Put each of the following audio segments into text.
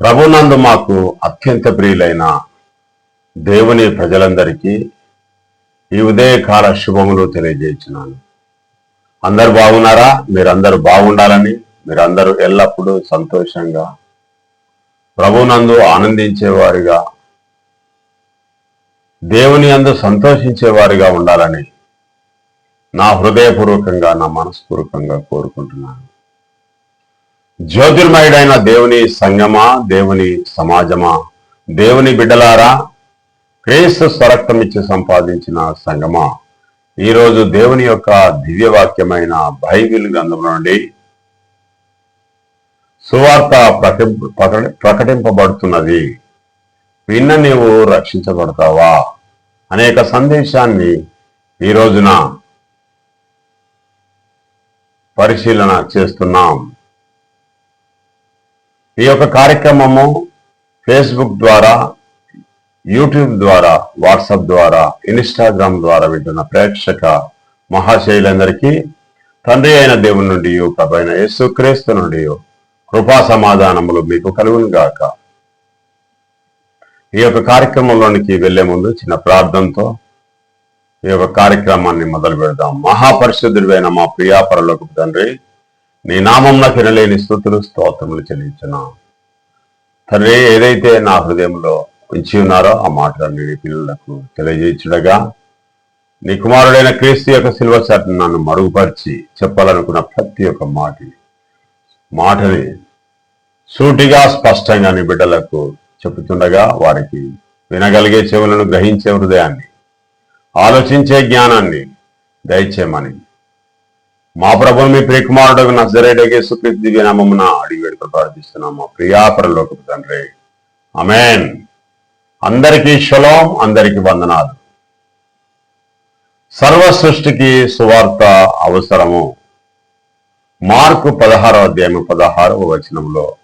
ప్రభునందు మాకు అత్యంత ప్రియులైన దేవుని ప్రజలందరికీ ఈ ఉదయకాల శుభములు తెలియజేస్తున్నాను. అందరు బాగున్నారా? మీరందరూ బాగుండాలని మీరందరూ ఎల్లప్పుడూ సంతోషంగా ప్రభునందు ఆనందించేవారిగా దేవుని అందు సంతోషించేవారిగా ఉండాలని నా హృదయపూర్వకంగా నా మనస్పూర్వకంగా కోరుకుంటున్నాను. జ్యోతిర్మయుడైన దేవుని సంగమా దేవుని సమాజమా? దేవుని బిడ్డలారా క్రీస్తు స్వరక్తం ఇచ్చి సంపాదించిన సంగమా? ఈరోజు దేవుని యొక్క దివ్యవాక్యమైన బైబిల్ గ్రంథం నుండి సువార్త ప్రకటి- ప్రకటింపబడుతున్నది. విన్న నీవు రక్షించబడతావా? అనేక సందేశాన్ని ఈ రోజున పరిశీలన చేస్తున్నాం. ఈ యొక్క కార్యక్రమము ఫేస్బుక్ ద్వారా యూట్యూబ్ ద్వారా వాట్సాప్ ద్వారా ఇన్స్టాగ్రామ్ ద్వారా వింటున్న ప్రేక్షక మహాశైలందరికీ తండ్రి అయిన దేవుని నుండి ప్రభైన యేసుక్రీస్తు నుండి కృపా సమాధానములు మీకు కలుగును గాక ఈ యొక్క కార్యక్రమంలోనికి వెళ్ళే ముందు చిన్న ప్రార్థనతో ఈ యొక్క కార్యక్రమాన్ని మొదలు పెడదాం. మహాపరిశుద్ధుడైన మా ప్రియాపరలోకి తండ్రి నీ నామంలో తినలేని స్థుతులు స్తోత్రములు చెల్లించున్నాం తండ్రి ఏదైతే నా హృదయంలో ఉంచి ఉన్నారో ఆ మాటలన్నీ నీ పిల్లలకు తెలియజేయుచుడగా నీ కుమారుడైన క్రీస్తు యొక్క సిల్వ చాటును నన్ను మరుగుపరిచి చెప్పాలనుకున్న ప్రతి ఒక్క మాటని మాటని సూటిగా స్పష్టంగా నీ బిడ్డలకు చెబుతుండగా వారికి వినగలిగే చెవులను గ్రహించే హృదయాన్ని ఆలోచించే జ్ఞానాన్ని దయచేయమని మా ప్రభు మీ ప్రియకుమారుడు నజరేడగే సుకృతి దివ్య నామమున అడిగి వేడుక ప్రార్థిస్తున్నాం మా ప్రియాపరలోకి తండ్రి. అమేన్ అందరికీ శలోం అందరికీ వందనాలు. సర్వ సృష్టికి సువార్త అవసరము. మార్కు పదహారో అధ్యాయం పదహారవ వచనంలో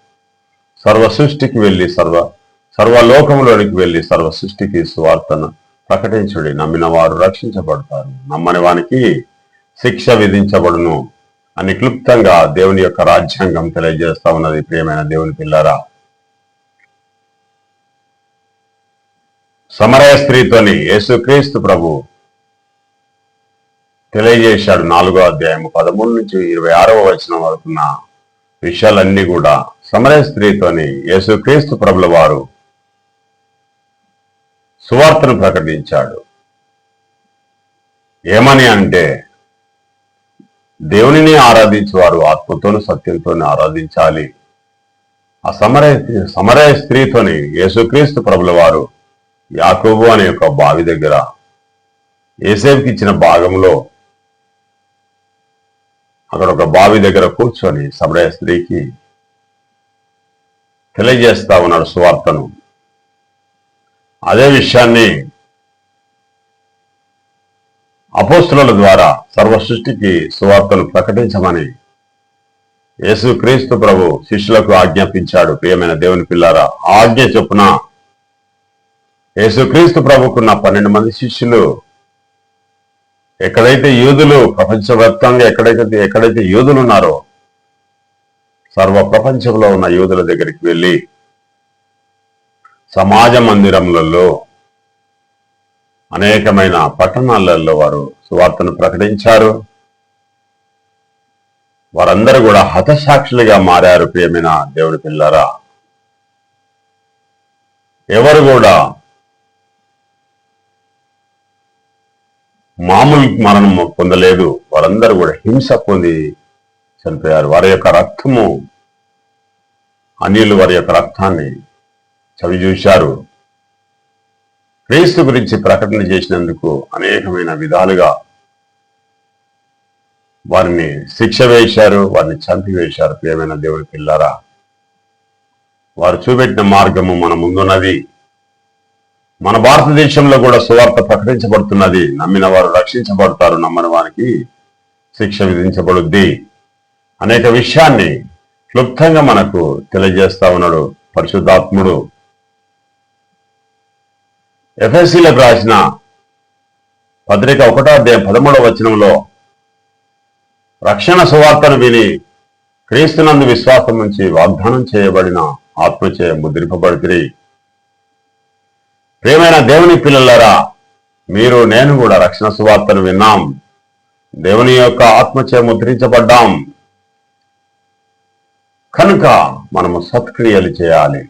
సర్వ సృష్టికి వెళ్ళి సర్వ సర్వలోకములోనికి వెళ్ళి సర్వ సృష్టికి సువార్తను ప్రకటించుడి. నమ్మిన వారు రక్షించబడతారు. నమ్మని వానికి శిక్ష విధించబడును అని క్లుప్తంగా దేవుని యొక్క రాజ్యాంగం తెలియజేస్తా ఉన్నది ప్రియమైన దేవుని పిల్లరా. సమరయ స్త్రీతోని యేసుక్రీస్తు ప్రభు తెలియజేశాడు నాలుగో అధ్యాయము పదమూడు నుంచి ఇరవై ఆరవ వచనం వరకున్న విషయాలన్నీ కూడా. సమరయ స్త్రీతోని యేసుక్రీస్తు ప్రభుల వారు సువార్తను ప్రకటించాడు. ఏమని అంటే దేవునిని ఆరాధించేవారు ఆత్మతోనూ సత్యంతోనే ఆరాధించాలి. ఆ సమరయ సమరయ స్త్రీతోని యేసుక్రీస్తు ప్రభుల వారు యాకోబు అనే ఒక బావి దగ్గర ఏసేపుకి ఇచ్చిన భాగంలో అక్కడ ఒక బావి దగ్గర కూర్చొని సమరయ స్త్రీకి తెలియజేస్తా ఉన్నాడు సువార్తను. అదే విషయాన్ని అపోస్తుల ద్వారా సర్వ సృష్టికి సువార్తలు ప్రకటించమని యేసు క్రీస్తు ప్రభు శిష్యులకు ఆజ్ఞాపించాడు. ప్రియమైన దేవుని పిల్లారా ఆజ్ఞ చొప్పున యేసుక్రీస్తు ప్రభుకున్న పన్నెండు మంది శిష్యులు ఎక్కడైతే యూదులు ప్రపంచవ్యాప్తంగా ఎక్కడైతే ఎక్కడైతే యూదులు ఉన్నారో సర్వ ప్రపంచంలో ఉన్న యూదుల దగ్గరికి వెళ్ళి సమాజ మందిరములలో అనేకమైన పట్టణాలలో వారు సువార్తను ప్రకటించారు. వారందరూ కూడా హతసాక్షులుగా మారారు ప్రియమైన దేవుడి పిల్లరా. ఎవరు కూడా మామూలు మరణం పొందలేదు. వారందరూ కూడా హింస పొంది చనిపోయారు. వారి యొక్క రక్తము అనిలు వారి యొక్క రక్తాన్ని చవి చూశారు క్రీస్తు గురించి ప్రకటన చేసినందుకు అనేకమైన విధాలుగా వారిని శిక్ష వేశారు వారిని చంపివేశారు ప్రియమైన దేవుడి పిల్లారా వారు చూపెట్టిన మార్గము మన ముందున్నది. మన భారతదేశంలో కూడా సువార్త ప్రకటించబడుతున్నది. నమ్మిన వారు రక్షించబడతారు నమ్మని వారికి శిక్ష విధించబడుద్ది. అనేక విషయాన్ని క్లుప్తంగా మనకు తెలియజేస్తా ఉన్నాడు పరిశుద్ధాత్ముడు. ఎఫ్ఎస్సీలకు రాసిన పత్రిక ఒకటో అధ్యాయం పదమూడవ వచనంలో రక్షణ సువార్తను విని క్రీస్తునందు విశ్వాసం నుంచి వాగ్దానం చేయబడిన ఆత్మచే ముద్రింపబడితే ప్రేమైన దేవుని పిల్లలారా మీరు నేను కూడా రక్షణ సువార్తను విన్నాం. దేవుని యొక్క ఆత్మచే ముద్రించబడ్డాం. కనుక మనము సత్క్రియలు చేయాలి.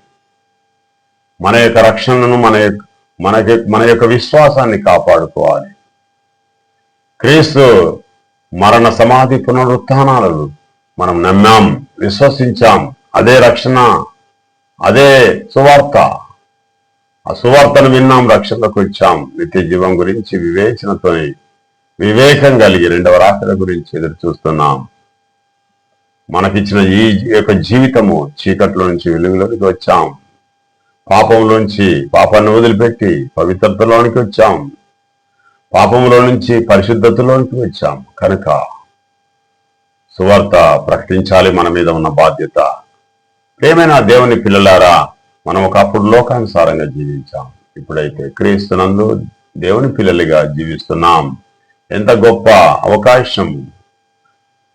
మన యొక్క రక్షణను మన యొక్క మనకి మన యొక్క విశ్వాసాన్ని కాపాడుకోవాలి. క్రీస్తు మరణ సమాధి పునరుత్నాలను మనం నమ్మాం విశ్వసించాం. అదే రక్షణ అదే సువార్త. ఆ సువార్తను విన్నాం రక్షణకు వచ్చాం. నిత్య జీవం గురించి వివేచనతో వివేకం కలిగి రెండవ రాకడ గురించి ఎదురు చూస్తున్నాం. మనకిచ్చిన ఈ యొక్క జీవితము చీకట్లో నుంచి వెలుగులోకి వచ్చాం. పాపంలోంచి పాపాన్ని వదిలిపెట్టి పవిత్రతలోనికి వచ్చాం. పాపంలో నుంచి పరిశుద్ధతలోనికి వచ్చాం. కనుక సువార్త ప్రకటించాలి మన మీద ఉన్న బాధ్యత. ప్రేమైన దేవుని పిల్లలారా మనం ఒకప్పుడు లోకానుసారంగా జీవించాం. ఇప్పుడైతే క్రీస్తునందు దేవుని పిల్లలుగా జీవిస్తున్నాం. ఎంత గొప్ప అవకాశం.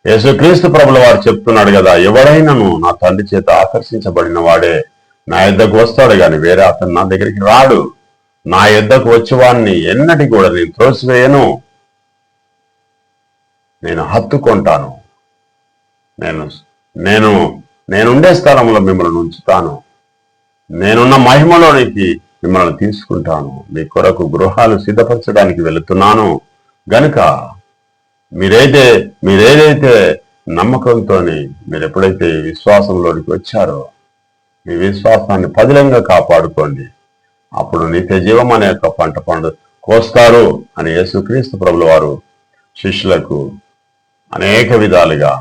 యేసుక్రీస్తు ప్రభుల వారు చెప్తున్నాడు కదా ఎవడైనను నా తండ్రి చేత ఆకర్షించబడిన వాడే. నా యుద్ధకు వస్తాడు గాని వేరే అతను నా దగ్గరికి రాడు. నా యుద్ధకు వచ్చేవాడిని ఎన్నటి కూడా నేను త్రోసివేయను. నేను హత్తుకుంటాను. నేను నేను నేనుండే స్థలంలో మిమ్మల్ని ఉంచుతాను. నేనున్న మహిమలోనికి మిమ్మల్ని తీసుకుంటాను. మీ కొరకు గృహాలు సిద్ధపరచడానికి వెళుతున్నాను. గనుక మీరైతే మీరేదైతే నమ్మకంతో మీరు ఎప్పుడైతే విశ్వాసంలోనికి వచ్చారో మీ విశ్వాసాన్ని పదిలంగా కాపాడుకోండి. అప్పుడు నిత్య జీవం అనే యొక్క పంట పండు కోస్తారు అని యేసుక్రీస్తు ప్రభుల వారు శిష్యులకు అనేక విధాలుగా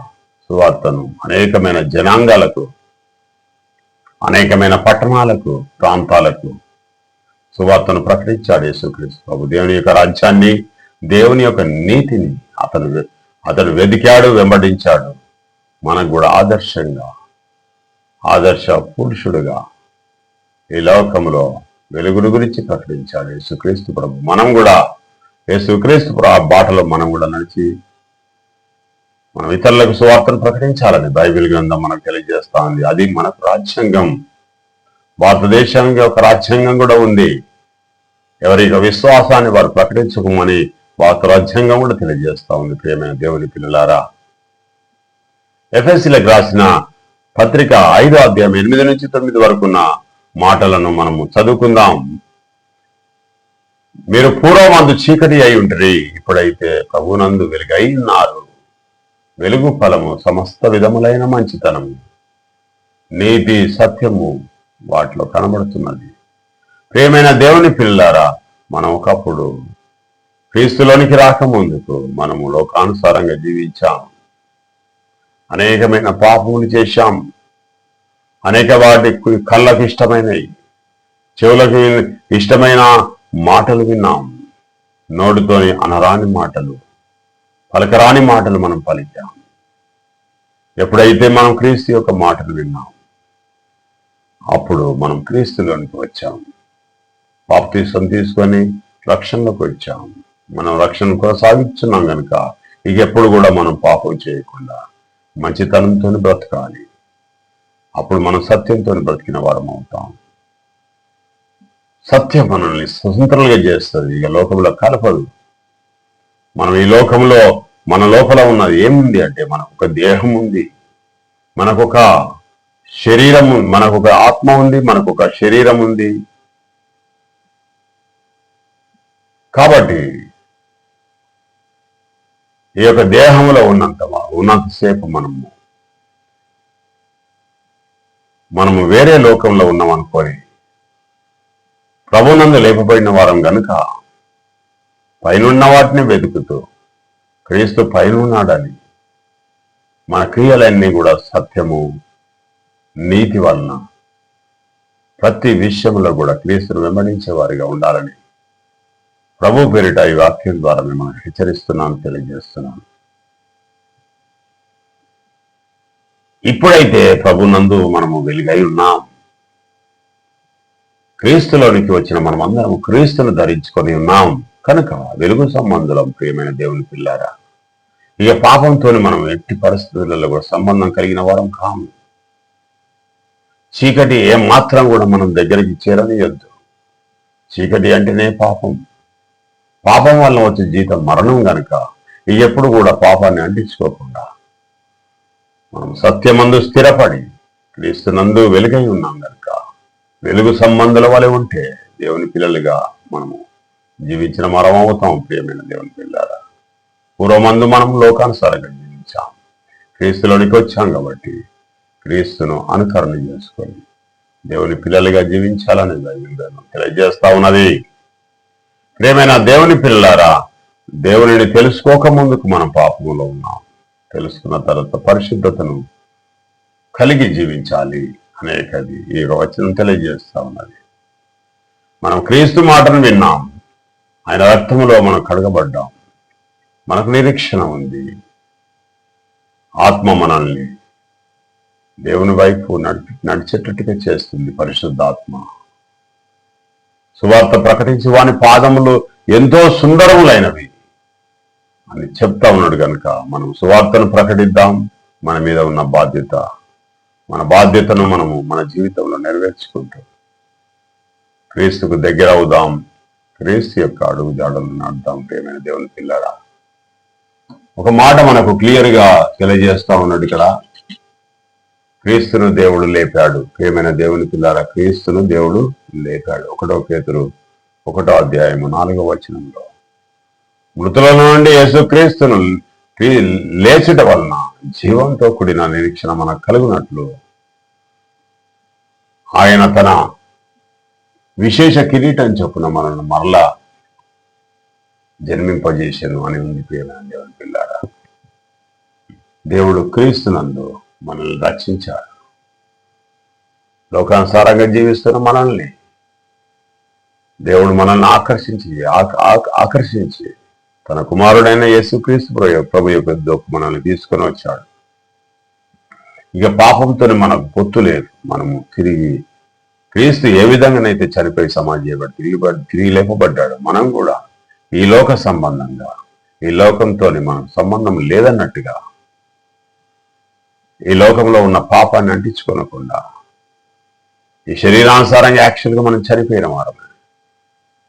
సువార్తను అనేకమైన జనాంగాలకు అనేకమైన పట్టణాలకు ప్రాంతాలకు సువార్తను ప్రకటించాడు యేసుక్రీస్తు ప్రభు. దేవుని యొక్క రాజ్యాన్ని దేవుని యొక్క నీతిని అతను అతను వెదికాడు వెంబడించాడు. మనకు కూడా ఆదర్శంగా ఆదర్శ పురుషుడుగా ఈ లోకంలో వెలుగుడు గురించి ప్రకటించాడు యేసుక్రీస్తు ప్రభు. మనం కూడా యేసుక్రీస్తు ఆ బాటలో మనం కూడా నడిచి మనం ఇతరులకు సువార్తను ప్రకటించాలని బైబిల్ గ్రంథం మనకు తెలియజేస్తా ఉంది అది మనకు రాజ్యాంగం. భారతదేశానికి ఒక రాజ్యాంగం కూడా ఉంది. ఎవరి యొక్క విశ్వాసాన్ని వారు ప్రకటించుకోమని భారత రాజ్యాంగం కూడా తెలియజేస్తా ఉంది. ప్రియమైన దేవుని పిల్లలారా ఎఫ్ఎస్సీలకు రాసిన పత్రిక ఐదో అధ్యాయం ఎనిమిది నుంచి తొమ్మిది వరకు ఉన్న మాటలను మనము చదువుకుందాం. మీరు పూర్వమందు చీకటి అయి ఉంటుంది ఇప్పుడైతే ప్రభునందు వెలుగై ఉన్నారు. వెలుగు ఫలము సమస్త విధములైన మంచితనము నీతి సత్యము వాటిలో కనబడుతున్నది. ప్రియమైన దేవుని పిల్లారా మనం ఒకప్పుడు క్రీస్తులోనికి రాకముందుకు మనము లోకానుసారంగా జీవించాం. అనేకమైన పాపములు చేశాం. అనేక వాటి కళ్ళకు ఇష్టమైనవి. చెవులకు ఇష్టమైన మాటలు విన్నాం. నోటితోని అనరాని మాటలు. పలకరాని మాటలు మనం పలికాం. ఎప్పుడైతే మనం క్రీస్తు యొక్క మాటలు విన్నాం అప్పుడు మనం క్రీస్తులోనికి వచ్చాం. బాప్తీసం తీసుకొని రక్షణలోకి వచ్చాం. మనం రక్షణ కొనసాగిస్తున్నాం కనుక ఇక ఎప్పుడు కూడా మనం పాపం చేయకుండా మంచితనంతో బ్రతకాలి. అప్పుడు మనం సత్యంతో బ్రతికిన వారం అవుతాం సత్యం మనల్ని స్వతంత్రంగా చేస్తుంది. ఇక లోకంలో కలపదు. మనం ఈ లోకంలో మన లోపల ఉన్నది ఏముంది అంటే మనకు ఒక దేహం ఉంది. మనకు ఒక శరీరం మనకొక మనకు ఒక ఆత్మ ఉంది. మనకు ఒక శరీరం ఉంది. కాబట్టి ఈ యొక్క దేహంలో ఉన్నంత ఉన్నంతసేపు మనము మనము వేరే లోకంలో ఉన్నాం అనుకోని ప్రభునందు లేపబడిన వారం గనుక పైనున్న వాటిని వెతుకుతూ క్రీస్తు పైనున్నాడని మన క్రియలన్నీ కూడా సత్యము నీతి వలన ప్రతి విషయంలో కూడా క్రీస్తును వెంబడించే వారిగా ఉండాలని ప్రభు పేరిట ఈ వాక్యం ద్వారా మిమ్మల్ని హెచ్చరిస్తున్నాను తెలియజేస్తున్నాను. ఇప్పుడైతే ప్రభునందు మనము వెలుగై ఉన్నాం. క్రీస్తులోనికి వచ్చిన మనమందరం క్రీస్తును ధరించుకొని ఉన్నాం. కనుక వెలుగు సంబంధులం ప్రియమైన దేవుని పిల్లారా ఇక పాపంతో మనం ఎట్టి పరిస్థితులలో కూడా సంబంధం కలిగిన వారం కాము. చీకటి ఏ మాత్రం కూడా మనం దగ్గరికి చేరనియొద్దు. చీకటి అంటేనే పాపం. పాపం వల్ల వచ్చే జీతం మరణం గనక ఎప్పుడు కూడా పాపాన్ని అంటించుకోకుండా మనం సత్యమందు స్థిరపడి క్రీస్తునందు వెలుగై ఉన్నాం గనక వెలుగు సంబంధుల వలె ఉంటే దేవుని పిల్లలుగా మనము జీవించిన మరం అవుతాం ప్రియమైన దేవుని పిల్లారా పూర్వమందు మనం లోకానుసారంగా జీవించాం. క్రీస్తులోనికి వచ్చాం కాబట్టి క్రీస్తును అనుకరణ చేసుకొని దేవుని పిల్లలుగా జీవించాలని బైబిల్ తెలియజేస్తా ఉన్నది. ప్రేమైన దేవుని పిల్లలారా దేవునిని తెలుసుకోక ముందుకు మనం పాపములో ఉన్నాం. తెలుసుకున్న తర్వాత పరిశుద్ధతను కలిగి జీవించాలి అనేకది ఈ వచనం తెలియజేస్తా ఉన్నది. మనం క్రీస్తు మాటను విన్నాం. ఆయన రక్తములో మనం కడగబడ్డాం. మనకు నిరీక్షణ ఉంది. ఆత్మ మనల్ని దేవుని వైపు నడిపి నడిచేటట్టుగా చేస్తుంది పరిశుద్ధాత్మ. సువార్త ప్రకటించి వాని పాదములు ఎంతో సుందరములైనవి అని చెప్తా ఉన్నాడు కనుక మనం సువార్తను ప్రకటిద్దాం. మన మీద ఉన్న బాధ్యత మన బాధ్యతను మనము మన జీవితంలో నెరవేర్చుకుంటాం క్రీస్తుకు దగ్గర అవుదాం. క్రీస్తు యొక్క అడుగు జాడలు నడుద్దాం ప్రేమైన దేవుని పిల్లరా ఒక మాట మనకు క్లియర్గా తెలియజేస్తా ఉన్నాడు ఇక్కడ. క్రీస్తును దేవుడు లేపాడు. ప్రేమైన దేవుని పిల్లారా క్రీస్తును దేవుడు లేపాడు. ఒకటో పేతురు ఒకటో అధ్యాయము నాలుగో వచనంలో. మృతుల నుండి యేసుక్రీస్తును లేచట వలన జీవంతో కూడిన నిరీక్షణ మనకు కలుగునట్లు. ఆయన తన విశేష కిరీటం చొప్పున మనల్ని మరలా జన్మింపజేశాను అని ఉంది ప్రియమైన దేవుని పిల్లారా. దేవుడు క్రీస్తునందు మనల్ని రక్షించాడు లోకానుసారంగా జీవిస్తున్న మనల్ని. దేవుడు మనల్ని ఆకర్షించి ఆకర్షించి తన కుమారుడైన యేసుక్రీస్తు ప్రభు ప్రభు యొక్క దొక్కు మనల్ని తీసుకొని వచ్చాడు. ఇక పాపంతో మనకు పొత్తు లేదు. మనము తిరిగి క్రీస్తు ఏ విధంగానైతే చనిపోయి సమాజం తిరిగి తిరిగి లేపబడ్డాడు మనం కూడా ఈ లోక సంబంధంగా ఈ లోకంతో మనం సంబంధం లేదన్నట్టుగా ఈ లోకంలో ఉన్న పాపాన్ని అంటించుకోనకుండా ఈ శరీరానుసారంగా యాక్చువల్గా మనం చనిపోయిన వారమే.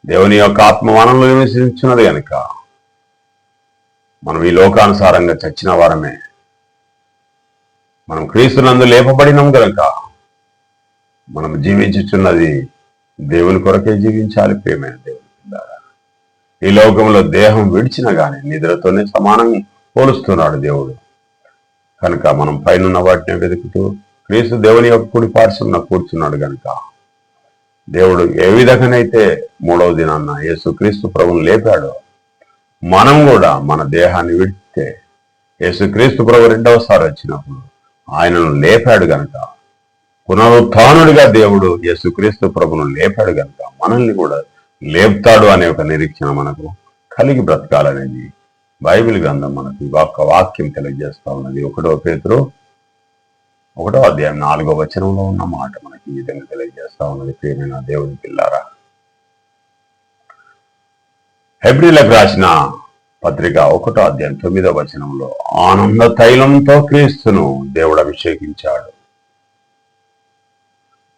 దేవుని యొక్క ఆత్మ మనలో నివసించున్నది కనుక మనం ఈ లోకానుసారంగా చచ్చిన వారమే. మనం క్రీస్తునందు లేపబడినాం కనుక మనం జీవించుచున్నది దేవుని కొరకే జీవించాలి ప్రేమైన దేవుని ఈ లోకంలో దేహం విడిచిన గాని నిద్రతోనే సమానం పోలుస్తున్నాడు దేవుడు. కనుక మనం పైన వాటిని వెతుకుతూ క్రీస్తు దేవుని యొక్క కుడి పార్శ్వన కూర్చున్నాడు కనుక. దేవుడు ఏ విధంగానైతే మూడవ దినాన్న యేసు క్రీస్తు ప్రభుని లేపాడో మనం కూడా మన దేహాన్ని విడితే యేసుక్రీస్తు ప్రభు రెండవసారి వచ్చినప్పుడు ఆయనను లేపాడు గనుక పునరుత్నుడిగా దేవుడు యేసుక్రీస్తు ప్రభును లేపాడు గనుక మనల్ని కూడా లేపుతాడు అనే ఒక నిరీక్షణ మనకు కలిగి బ్రతకాలనేది బైబిల్ గ్రంథం మనకి ఒక ఒక్క వాక్యం తెలియజేస్తా ఉన్నది. ఒకటో పేతురు ఒకటో అధ్యాయం నాలుగో వచనంలో ఉన్న మాట మనకి ఈ విధంగా తెలియజేస్తా ఉన్నది. ప్రేమైన దేవుని పిల్లారా హెబ్రిలకు రాసిన పత్రిక ఒకటో అధ్యాయం తొమ్మిదో వచనంలో ఆనంద తైలంతో క్రీస్తును దేవుడు అభిషేకించాడు.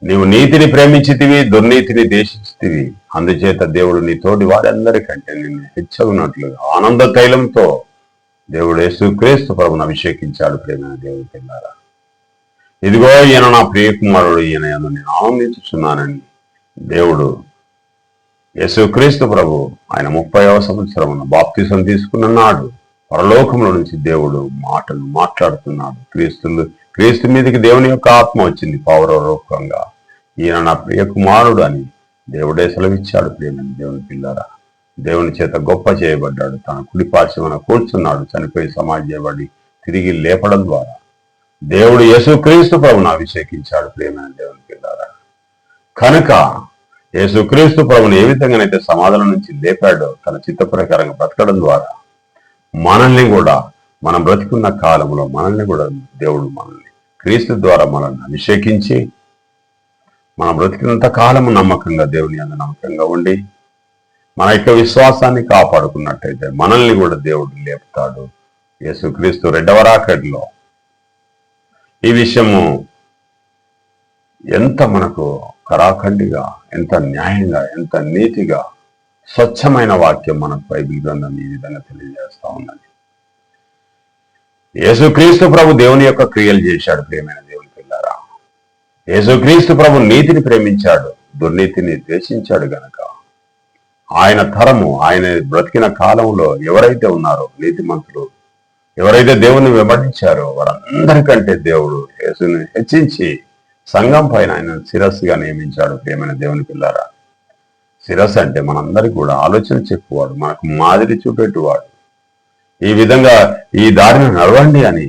నీవు నీతిని ప్రేమించితివి దుర్నీతిని దేశించితివి అందుచేత దేవుడు నీ తోటి వారందరికంటే నిన్ను హెచ్చగునట్లుగా ఆనంద తైలంతో దేవుడు యేసు క్రీస్తు ప్రభును అభిషేకించాడు ప్రేమైన దేవుడు పిల్లారా. ఇదిగో ఈయన నా ప్రియకుమారుడు ఈయన నేను ఆనందించుచున్నానని దేవుడు యేసుక్రీస్తు ప్రభు ఆయన ముప్పైవ సంవత్సరమున బాప్తిసం తీసుకున్న నాడు పరలోకంలో నుంచి దేవుడు మాటలు మాట్లాడుతున్నాడు. క్రీస్తులు క్రీస్తు మీదకి దేవుని యొక్క ఆత్మ వచ్చింది పౌరరూపంగా ఈయన నా ప్రియ కుమారుడు అని దేవుడే సెలవిచ్చాడు ప్రియమైన దేవుని పిల్లరా. దేవుని చేత గొప్ప చేయబడ్డాడు. తన కుడి పార్శ్వన కూర్చున్నాడు. చనిపోయి సమాధి తిరిగి లేపడం ద్వారా దేవుడు యేసుక్రీస్తు ప్రభును అభిషేకించాడు ప్రియమైన దేవుని పిల్లారా. కనుక యేసుక్రీస్తు ప్రభుని ఏ విధంగానైతే సమాధానం నుంచి లేపాడో తన చిత్త ప్రకారంగా బ్రతకడం ద్వారా మనల్ని కూడా మనం బ్రతికున్న కాలంలో మనల్ని కూడా దేవుడు మనల్ని క్రీస్తు ద్వారా మనల్ని అభిషేకించి మన బ్రతికినంత కాలము నమ్మకంగా దేవుని అందు నమ్మకంగా ఉండి మన యొక్క విశ్వాసాన్ని కాపాడుకున్నట్టయితే మనల్ని కూడా దేవుడు లేపుతాడు. యేసుక్రీస్తు రెండవ రాకడిలో ఈ విషయము ఎంత మనకు కరాఖండిగా ఎంత న్యాయంగా ఎంత నీతిగా స్వచ్ఛమైన వాక్యం మనకు బైబిల్ గ్రంథం ఈ విధంగా తెలియజేస్తా ఉన్నది. యేసుక్రీస్తు ప్రభు దేవుని యొక్క క్రియలు చేశాడు ప్రియమైన యేసుక్రీస్తు ప్రభు నీతిని ప్రేమించాడు దుర్నీతిని ద్వేషించాడు గనక. ఆయన తరము ఆయన బ్రతికిన కాలంలో ఎవరైతే ఉన్నారో నీతిమంతులు ఎవరైతే దేవుని వెంబడించారో వారందరికంటే దేవుడు యేసుని హెచ్చించి సంఘం పైన ఆయన శిరస్సుగా నియమించాడు ప్రేమైన దేవుని పిల్లారా. శిరస్సు అంటే మనందరికీ కూడా ఆలోచన చెప్పువాడు మనకు మాదిరి చూపెట్టువాడు ఈ విధంగా ఈ దారిని నడవండి అని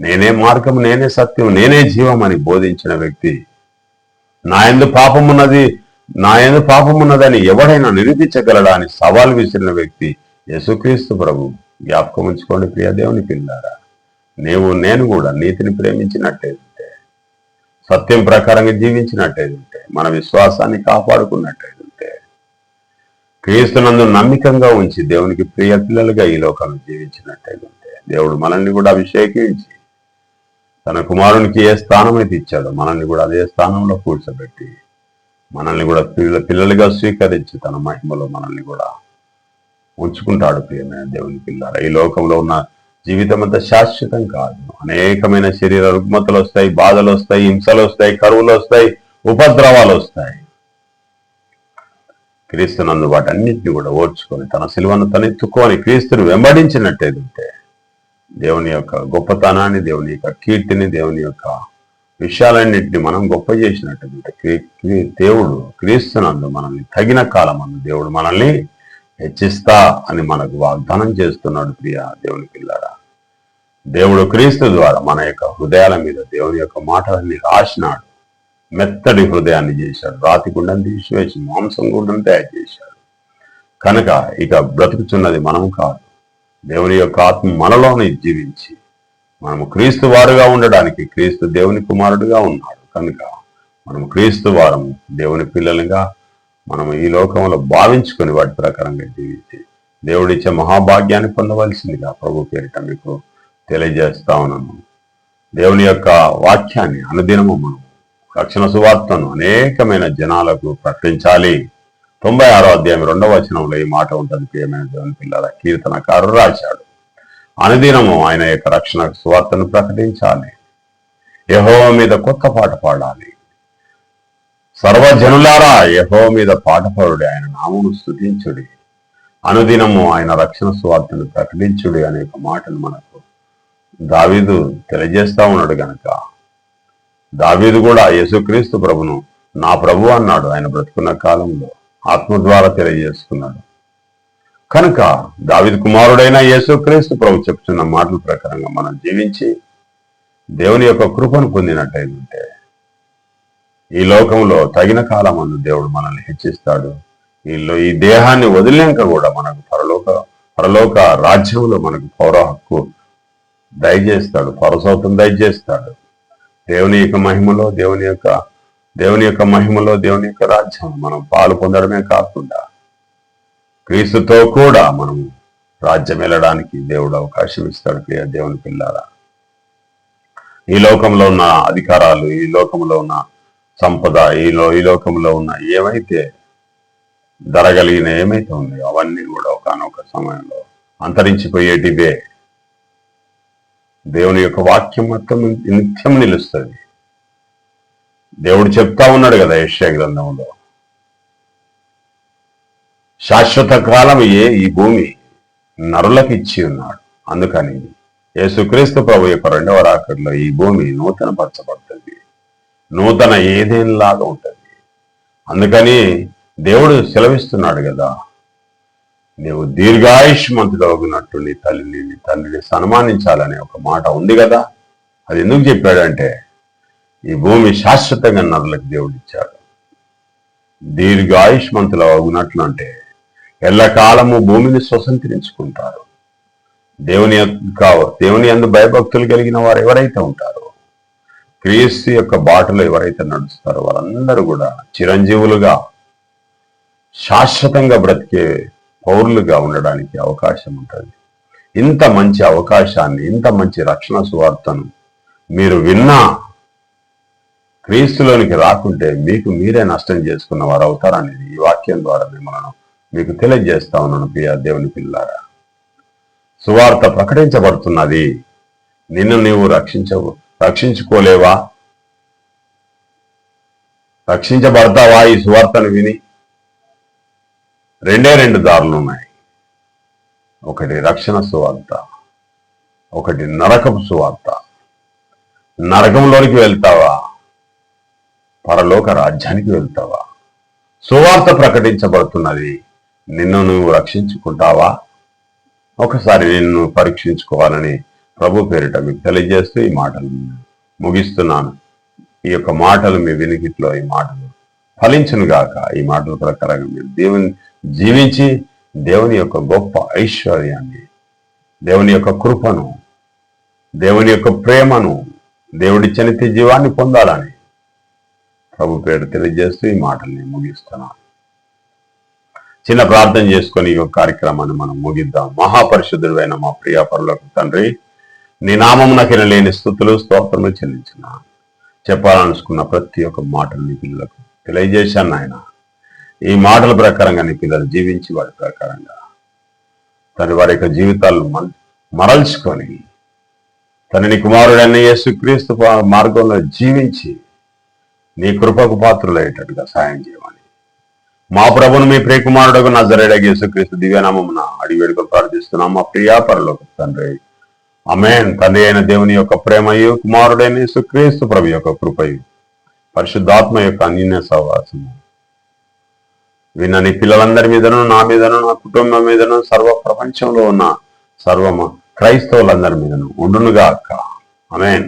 నేనే మార్గం నేనే సత్యం నేనే జీవం అని బోధించిన వ్యక్తి. నా ఎందు పాపమున్నది నా ఎందు పాపమున్నదని ఎవడైనా నిరూపించగలడా అని సవాల్ విసిరిన వ్యక్తి యేసుక్రీస్తు ప్రభు జ్ఞాపకం ఉంచుకోండి ప్రియదేవుని పిల్లారా. నీవు నేను కూడా నీతిని ప్రేమించినట్టేదింటే సత్యం ప్రకారంగా జీవించినట్టేదింటే మన విశ్వాసాన్ని కాపాడుకున్నట్టయితే క్రీస్తునందు నమ్మికంగా ఉంచి దేవునికి ప్రియ పిల్లలుగా ఈ లోకంలో జీవించినట్టేదింటే దేవుడు మనల్ని కూడా అభిషేకించి తన కుమారునికి ఏ స్థానం అయితే ఇచ్చాడో మనల్ని కూడా అదే స్థానంలో కూర్చోబెట్టి మనల్ని కూడా పిల్ల పిల్లలుగా స్వీకరించి తన మహిమలో మనల్ని కూడా ఉంచుకుంటాడు ప్రియమైన దేవుని పిల్లల ఈ లోకంలో ఉన్న జీవితం అంతా శాశ్వతం కాదు. అనేకమైన శరీర రుగ్మతలు వస్తాయి బాధలు వస్తాయి హింసలు వస్తాయి కరువులు వస్తాయి ఉపద్రవాలు వస్తాయి. క్రీస్తునందు వాటన్నిటిని కూడా ఓర్చుకొని తన సిలువను తనెత్తుకొని క్రీస్తుని వెంబడించినట్టయితే దేవుని యొక్క గొప్పతనాన్ని దేవుని యొక్క కీర్తిని దేవుని యొక్క విషయాలన్నింటినీ మనం గొప్ప చేసినట్టు దేవుడు క్రీస్తునందు మనల్ని తగిన కాలం అందు దేవుడు మనల్ని హెచ్చిస్తా అని మనకు వాగ్దానం చేస్తున్నాడు ప్రియ దేవుని పిల్లరా దేవుడు క్రీస్తు ద్వారా మన యొక్క హృదయాల మీద దేవుని యొక్క మాటలన్నీ రాసినాడు. మెత్తడి హృదయాన్ని చేశాడు. రాతి గుండని తీసివేసి మాంసం గుండని తయారు చేశాడు. కనుక ఇక బ్రతుకుచున్నది మనం కాదు. దేవుని యొక్క ఆత్మ మనలోనే జీవించి మనము క్రీస్తు వారుగా ఉండడానికి క్రీస్తు దేవుని కుమారుడుగా ఉన్నాడు. కనుక మనం క్రీస్తు వారం దేవుని పిల్లలుగా మనం ఈ లోకంలో భావించుకొని వాటి ప్రకారంగా జీవించి దేవుడిచ్చే మహాభాగ్యాన్ని పొందవలసిందిగా ప్రభు పేరిట మీకు తెలియజేస్తా ఉన్నాను. దేవుని యొక్క వాక్యాన్ని అనుదినము మనం రక్షణ సువార్తను అనేకమైన జనాలకు ప్రకటించాలి. తొంభై ఆరో అధ్యాయం రెండవ వచనంలో ఈ మాట ఉంటుంది ప్రియమైన పిల్లల కీర్తనకారు రాశాడు. అనుదినము ఆయన యొక్క రక్షణ సువార్తను ప్రకటించాలి. యహో మీద కొత్త పాట పాడాలి. సర్వజనులారా యహో మీద పాటపరుడి ఆయన నామము స్థుతించుడి అనుదినము ఆయన రక్షణ సువార్తను ప్రకటించుడి అనే ఒక మాటను మనకు దావీదు తెలియజేస్తా ఉన్నాడు గనక. దావీదు కూడా యేసుక్రీస్తు ప్రభును నా ప్రభు అన్నాడు ఆయన బ్రతుకున్న కాలంలో. ఆత్మ ద్వారా తెలియజేస్తున్నాడు. కనుక దావిద్ కుమారుడైన యేసుక్రీస్తు ప్రభు చెప్తున్న మాటల ప్రకారంగా మనం జీవించి దేవుని యొక్క కృపను పొందినట్టయితే ఈ లోకంలో తగిన కాలం అందు దేవుడు మనల్ని హెచ్చిస్తాడు. వీళ్ళు ఈ దేహాన్ని వదిలేక కూడా మనకు పరలోక పరలోక రాజ్యంలో మనకు పౌర హక్కు దయచేస్తాడు పరసౌతం దయచేస్తాడు. దేవుని యొక్క మహిమలో దేవుని యొక్క దేవుని యొక్క మహిమలో దేవుని యొక్క రాజ్యం మనం పాలు పొందడమే కాకుండా క్రీస్తుతో కూడా మనం రాజ్యం వెళ్ళడానికి దేవుడు అవకాశం ఇస్తాడు ప్రియ దేవుని పిల్లారా. ఈ లోకంలో ఉన్న అధికారాలు ఈ లోకంలో ఉన్న సంపద ఈ లో ఈ లోకంలో ఉన్న ఏమైతే ధరగలిగిన ఏమైతే ఉన్నాయో అవన్నీ కూడా ఒకనొక సమయంలో అంతరించిపోయేటివే దేవుని యొక్క వాక్యం మొత్తం నిత్యం నిలుస్తుంది. దేవుడు చెప్తా ఉన్నాడు కదా యశ్యా గ్రంథంలో. శాశ్వత కాలం ఏ ఈ భూమి నరులకు ఇచ్చి ఉన్నాడు. అందుకని యేసుక్రీస్తు ప్రభు యొక్క రెండవ రాకడలో ఈ భూమి నూతన పరచబడుతుంది నూతన ఏదేలాగా ఉంటుంది. అందుకని దేవుడు సెలవిస్తున్నాడు కదా నీవు దీర్ఘాయుష్మంతుడు అవునట్టు నీ తల్లిని నీ తండ్రిని సన్మానించాలనే ఒక మాట ఉంది కదా. అది ఎందుకు చెప్పాడంటే ఈ భూమి శాశ్వతంగా నరులకు దేవుడు ఇచ్చాడు దీర్ఘాయుష్మంతులు అవునట్లు అంటే ఎల్లకాలము భూమిని స్వతంత్రించుకుంటారు. దేవుని యొక్క దేవుని అందు భయభక్తులు కలిగిన వారు ఎవరైతే ఉంటారో క్రీస్తు యొక్క బాటలో ఎవరైతే నడుస్తారో వారందరూ కూడా చిరంజీవులుగా శాశ్వతంగా బ్రతికే పౌరులుగా ఉండడానికి అవకాశం ఉంటుంది. ఇంత మంచి అవకాశాన్ని ఇంత మంచి రక్షణ సువార్తను మీరు విన్నా క్రీస్తులోనికి రాకుంటే మీకు మీరే నష్టం చేసుకున్న వారు అవుతారనేది ఈ వాక్యం ద్వారా మిమ్మల్ని మీకు తెలియజేస్తా ఉన్నాను ప్రియ దేవుని పిల్లారా. సువార్త ప్రకటించబడుతున్నది. నిన్ను నీవు రక్షించవు రక్షించుకోలేవా? రక్షించబడతావా? ఈ సువార్తను విని రెండే రెండు దారులు ఉన్నాయి. ఒకటి రక్షణ సువార్త ఒకటి నరకపు సువార్త. నరకంలోనికి వెళ్తావా? పరలోక రాజ్యానికి వెళ్తావా? సువార్త ప్రకటించబడుతున్నది నిన్ను నువ్వు రక్షించుకుంటావా? ఒకసారి నిన్ను పరీక్షించుకోవాలని ప్రభు పేరిట మీకు తెలియజేస్తూ ఈ మాటలు ముగిస్తున్నాను. ఈ యొక్క మాటలు మీ వినికిట్లో ఈ మాటలు ఫలించును గాక. ఈ మాటల ప్రకారంగా మీరు దేవుని జీవించి దేవుని యొక్క గొప్ప ఐశ్వర్యాన్ని దేవుని యొక్క కృపను దేవుని యొక్క ప్రేమను దేవుడి జీవాన్ని పొందాలని ప్రభు పేరు తెలియజేస్తూ ఈ మాటల్ని ముగిస్తున్నాను చిన్న ప్రార్థన చేసుకొని ఈ కార్యక్రమాన్ని మనం ముగిద్దాం. మహాపరిశుద్ధుడైన మా ప్రియ పరులకు తండ్రి నీ నామమునకిన లేని స్థుతులు స్తోత్రములు చెల్లించిన చెప్పాలనుకున్న ప్రతి ఒక్క మాటలు నీ పిల్లలకు తెలియజేశాను ఆయన ఈ మాటల ప్రకారంగా నీ పిల్లలు జీవించి వారి ప్రకారంగా తన వారి యొక్క జీవితాలను మరల్చుకొని తనని కుమారుడైన యేసుక్రీస్తు మార్గంలో జీవించి నీ కృపకు పాత్రులయ్యేటట్టుగా సాయం చేయమని. మా ప్రభును మీ ప్రియకుమారుడకు నజరేడగి యేసుక్రీస్తు దివ్యనామమున అడిగి ప్రార్థిస్తున్నాం. మా ప్రియా పరలోక తండ్రి అమేన్ తండ్రి అయిన దేవుని యొక్క ప్రేమయు కుమారుడైన యేసుక్రీస్తు ప్రభు యొక్క కృపయు పరిశుద్ధాత్మ యొక్క అన్యన్య సహవాసము. విన్న నీ పిల్లలందరి మీదను నా మీదను నా కుటుంబం మీదను సర్వ ప్రపంచంలో ఉన్న సర్వ క్రైస్తవులందరి మీదను ఉండునుగా అక్క అమేన్